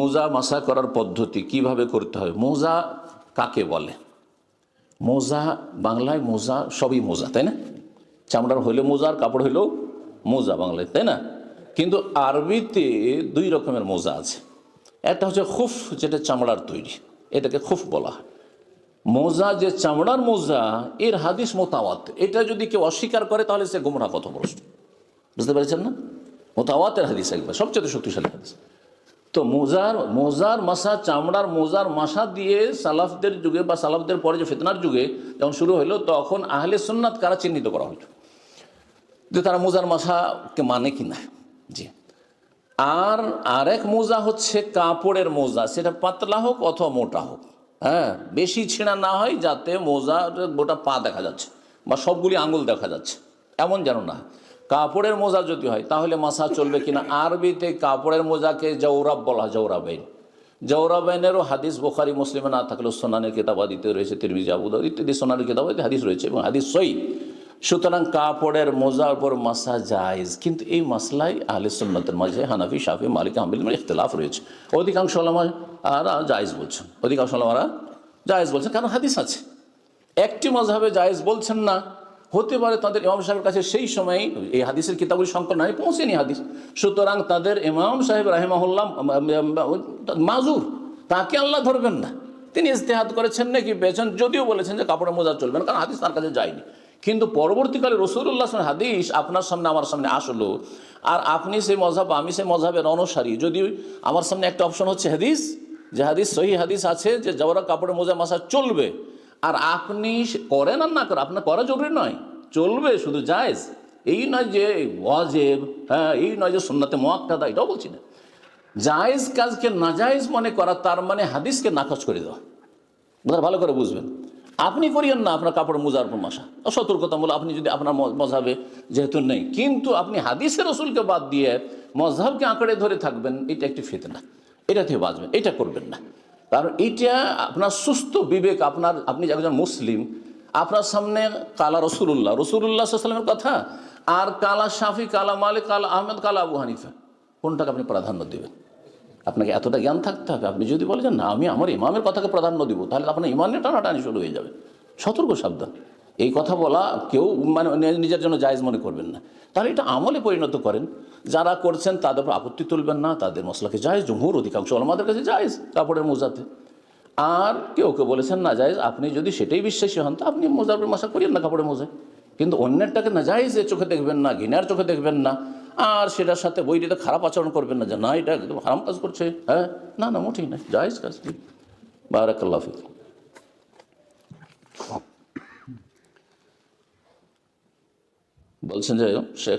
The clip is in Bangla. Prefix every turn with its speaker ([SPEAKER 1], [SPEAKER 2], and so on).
[SPEAKER 1] মোজা মাসা করার পদ্ধতি কীভাবে করতে হবে মোজা কাকে বলে? মোজা, বাংলায় মোজা সবই মোজা, তাই না? চামড়ার হইলে মোজা আর কাপড় হইলেও মোজা বাংলায়, তাই না? কিন্তু আরবিতে দুই রকমের মোজা আছে। একটা হচ্ছে খুফ, যেটা চামড়ার তৈরি। এটাকে খুফ বলা হয়। মোজা যে চামড়ার মোজা, এর হাদিস মোতাওয়াত। এটা যদি কেউ অস্বীকার করে, তাহলে সে গোমরা কত প্রশ্ন বুঝতে পেরেছেন না? মোতাওয়াতের হাদিস একবার, সবচেয়ে শক্তিশালী হাদিস। তো মোজার মোজার মাসা, চামড়ার মোজার মাসা দিয়ে সালাফদের যুগে বা সালাফদের পরে যে ফেতনার যুগে যখন শুরু হলো তখন আহলে সুন্নাত কারা চিহ্নিত করা হলো যে তারা মোজার মাসাকে মানে কি না জি। আর আরেক মোজা হচ্ছে কাপড়ের মোজা, সেটা পাতলা হোক অথবা মোটা হোক। হ্যাঁ বেশি ছেঁড়া না হয় যাতে মোজার গোটা পা দেখা যাচ্ছে বা সবগুলি আঙুল দেখা যাচ্ছে। এমন যেন না। কাপড়ের মোজা যদি হয়, তাহলে মাসা চলবে কিনা? আরবিতে কাপড়ের মোজাকে জৌরাব বলা জৌরাবাইন জৌরাবাইনেরও হাদিস বোখারি, মুসলিমে না থাকলেও সোনানের কেতাবাদিতে রয়েছে, তিরমিজি আবুদাউদ ইত্যাদি সোনানের কেতাবাদিতে হাদিস রয়েছে এবং হাদিস সই সুতরাং কাপড়ের মোজার উপর মাসা জায়েজ, কিন্তু এই মাসলাই আহলে সুন্নতের মাঝে হানাফি, শাফি, মালিক আহমিল ইখতলাফ রয়েছে। অধিকাংশ ওলামা আর জায়েজ বলছেন। অধিকাংশ ওলামারা জায়েজ বলছেন, কারণ হাদিস আছে। একটি মজাবে জায়েজ বলছেন না হতে পারে তাদের ইমাম সাহেবের কাছে সেই সময় এই হাদিসের কিতাবগুলি সংকলন হয় পৌঁছেনি হাদিস। সুতরাং তাদের ইমাম সাহেব রাহেমাহুল্লাহ মাজুর। তাকে আল্লাহ ধরবেন না। তিনি ইস্তেহাত করেছেন নাকি পেয়েছেন? যদিও বলেছেন যে কাপড়ে মোজা চলবে না, কারণ হাদিস তার কাছে যায়নি। কিন্তু পরবর্তীকালে রসুল্লাহ হাদিস আপনার সামনে, আমার সামনে আসলো। আর আপনি সেই মজাব, আমি সেই মজাবের অনুসারী। যদি আমার সামনে একটা অপশন হচ্ছে হাদিস, যে হাদিস, সহি হাদিস আছে যে, যাওয়ারা কাপড়ে মোজা মাসা চলবে। আর আপনি করেন আর না করেন, আপনার করা জরুরি নয়, চলবে, শুধু জায়েজ। এই নয় যে ওয়াজেব হ্যাঁ এই নয় যে সুন্নাতে মোয়াক্কাদা, এটাও বলছি না। জায়েজ কাজকে নাজায়েজ মনে করা, তার মানে হাদিসকে নাকচ করে দেওয়া। বোধহয় ভালো করে বুঝবেন। আপনি করিয়েন না আপনার কাপড় মোজার উপর মশা। সতর্কতামূলক আপনি যদি আপনার মজাবে যেহেতু নেই, কিন্তু আপনি হাদিসের রসুলকে বাদ দিয়ে মজাবকে আঁকড়ে ধরে থাকবেন, এটা একটি ফেতনা। এটা থেকে বাঁচবেন, এটা করবেন না। কারণ এটা আপনার সুস্থ বিবেক, আপনার, আপনি একজন মুসলিম, আপনার সামনে কালা রসুল্লাহ রসুল্লাহ সাল্লামের কথা, আর কালা শাফি, কালা মালিক, কালা আহমেদ, কালা আবু হানিফা, কোনটাকে আপনি প্রাধান্য দেবেন? আপনাকে এতটা জ্ঞান থাকতে হবে, আপনি যদি বলেন না, আমি আমার ইমামের কথাকে প্রাধান্য দিব, তাহলে আপনার ইমানের টানাটানি শুরু হয়ে যাবে। সতর্ক, সাবধান। এই কথা বলা কেউ মানে নিজের জন্য জায়েজ মনে করবেন না। তাহলে এটা আমলে পরিণত করেন। যারা করছেন তাদের উপর আপত্তি তুলবেন না, তাদের মশলাকে জায়েজ, জমহুর অধিকাংশ আমাদের কাছে জায়েজ কাপড়ের মোজাতে। আর কেউ কেউ বলেছেন না জায়েজ, আপনি যদি সেটাই বিশ্বাসী হন, তো আপনি মোজার মশা করিয়েন না কাপড়ের মোজায়। কিন্তু অন্যেরটাকে না জায়েজে চোখে দেখবেন না, ঘৃণার চোখে দেখবেন না, আর সেটার সাথে বইটিতে খারাপ আচরণ করবেন না যে, না, এটা একদম হারাম কাজ করছে। হ্যাঁ? না না, মোটেই না, জায়েজ কাজ বারাকাল্লাহ বলছেন যে, শেখ